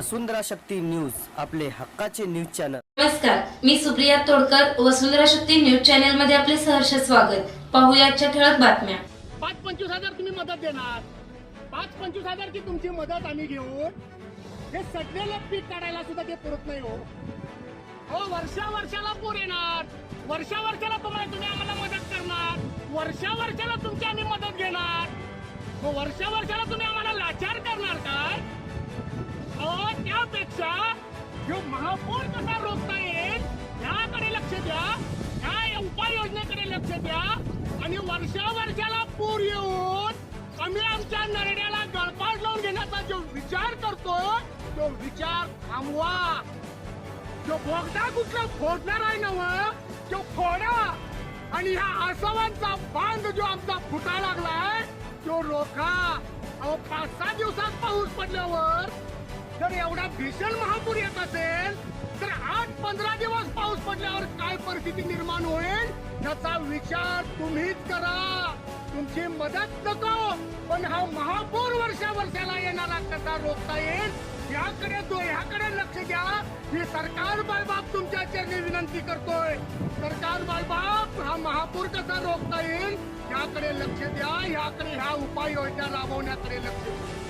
वसुंधरा Shakti news आपले हक्काचे news channel. नमस्कार मी सुप्रिया तोडकर वसुंधरा शक्ती न्यूज चॅनलमध्ये आपले सहर्ष स्वागत. पाहूया आजच्या ठळक बातम्या. पाच पंचवीस हजार तुम्ही मदत देणार. पाच पंचवीस हजारची तुमची मदत आम्ही घेऊन हे सडलेलं पीक काढायला सुद्धा ते पुरत नाही हो. हो वर्षा वर्षाला पूर येणार. वर्षा वर्षाला तुम्हाला तुम्ही आम्हाला मदत करणार. वर्षा वर्षाला तुमची आम्ही मदत घेणार. वर्षा वर्षाला तुम्ही आम्हाला लाचार करणार काय जो महापूर कसा रोखता येईल याकडे लक्ष द्या. या उपाययोजनेकडे लक्ष द्या. आणि वर्षा वर्षाला पूर येऊन आम्ही आमच्या नरड्याला गळपाट लावून घेण्याचा जो विचार करतो तो विचार थांबवा. जो बोगदा कुठला फोडणार आहे नव तो फोडा. आणि ह्या आसवांचा बांध जो आमचा फुटा लागलाय तो रोखा. अहो पाच सहा दिवसात पाऊस पडल्यावर जर एवढा भीषण महापूर येत असेल तर आठ पंधरा दिवस पाऊस पडल्यावर काय परिस्थिती निर्माण होईल याचा विचार तुम्हीच करा. तुमची मदत नको पण हा महापूर वर्षा वर्षाला येणारा कसा रोखता येईल याकडे तो ह्याकडे लक्ष द्या. मी सरकार बाळबाप तुमच्या चरणी विनंती करतोय. सरकार बाळबाप हा महापूर कसा रोखता येईल याकडे लक्ष द्या. याकडे ह्या उपाययोजना राबवण्याकडे लक्ष द्या.